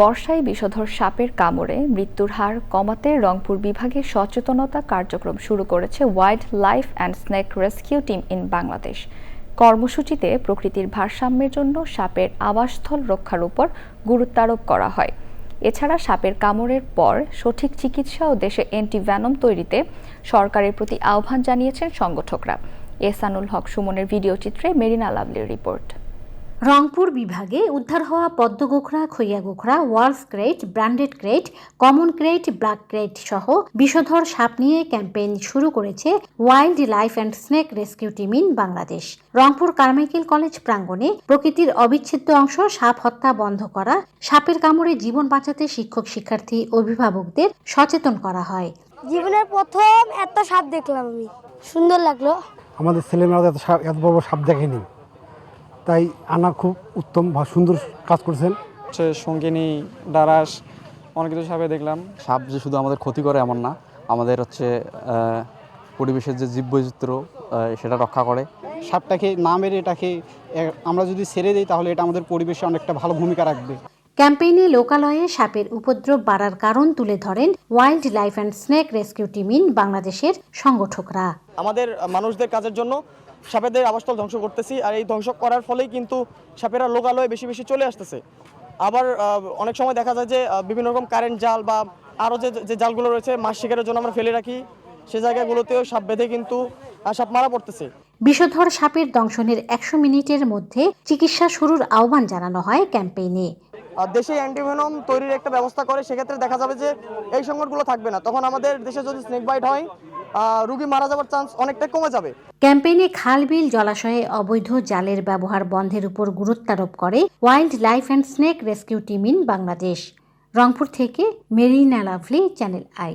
বর্ষায় বিষধর সাপের কামড়ে মৃত্যুর হার কমাতে রংপুর বিভাগে সচেতনতা কার্যক্রম শুরু করেছে wild life and snake rescue team in Bangladesh কর্মসূচিতে প্রকৃতির ভারসাম্যের জন্য সাপের আবাসস্থল রক্ষার উপর গুরুত্বারোপ করা হয়। এছাড়া সাপের কামড়ের পর সঠিক চিকিৎসা ও দেশে অ্যান্টিভ্যানম তৈরিতে সরকারের প্রতি আহ্বান জানিয়েছেন সংগঠকরা। এসানুল হক সুমনের ভিডিও চিত্রে মেরিনা লাভলির রিপোর্ট। রংপুর বিভাগে উদ্ধার হওয়া পদ্ম গোখরা খইয়া গোখরা Wall's krait branded krait common krait black krait সহ বিষধর সাপ নিয়ে ক্যাম্পেইন শুরু করেছে wild life and snake rescue team in Bangladesh. Rangpur Carmichael college প্রাঙ্গণে প্রকৃতির অবিচ্ছেদ্য অংশ সাপ হত্যা বন্ধ করা সাপের কামড়ে জীবন বাঁচাতে শিক্ষক শিক্ষার্থী অভিভাবকদের সচেতন করা হয়। জীবনের প্রথম এত সাপ দেখলাম আমি। সুন্দর লাগল। আমাদের ছেলেমেয়েরা এত সাপ এত বড় সাপ দেখেনি। তাই আনা খুব উত্তম বা সুন্দর কাজ করেছেন। হচ্ছে সঙ্গিনী ডারাস অনেক কিছু সাপে দেখলাম। সাপ যে শুধু আমাদের ক্ষতি করে এমন না আমাদের হচ্ছে পরিবেশের যে জীববৈচিত্র্য সেটা রক্ষা করে। সাপটাকে না মেরে এটাকে আমরা যদি ছেড়ে দিই তাহলে এটা আমাদের পরিবেশে অনেকটা ভালো ভূমিকা রাখবে। ক্যাম্পেইনে লোকালয়ে সাপের উপদ্রব বাড়ার কারণ তুলে ধরেন wild life and snake rescue team in বাংলাদেশের সংগঠকরা। আমাদের মানুষদের কাজের জন্য সাপেদের আবাসস্থল ধ্বংস করতেছি আর এই ধ্বংস করার ফলেই কিন্তু সাপেরা লোকালয়ে বেশি বেশি চলে আসতেছে। আবার অনেক সময় দেখা যায় যে বিভিন্ন রকম কারেন্ট জাল বা আরও যে যে জালগুলো রয়েছে মাছ শিকারের জন্য আমরা ফেলে রাখি সে জায়গাগুলোতেও সাপ বেঁধে কিন্তু সাপ মারা পড়তেছে। বিষধর সাপের দংশনের একশো মিনিটের মধ্যে চিকিৎসা শুরুর আহ্বান জানানো হয় ক্যাম্পেইনে। দেশে অ্যান্টিভেনম তৈরির একটা ব্যবস্থা করে, সেক্ষেত্রে দেখা যাবে যে এই সংকটগুলো থাকবে না। তখন আমাদের দেশে যদি স্নেক বাইট হয় রুগী মারা যাওয়ার চান্স অনেকটা কমে যাবে। ক্যাম্পেইনে খালবিল জলাশয়ে অবৈধ জালের ব্যবহার বন্ধের উপর গুরুত্বারোপ করে wild life and snake rescue team in Bangladesh Rangpur থেকে মেরিনা লাভলি চ্যানেল আই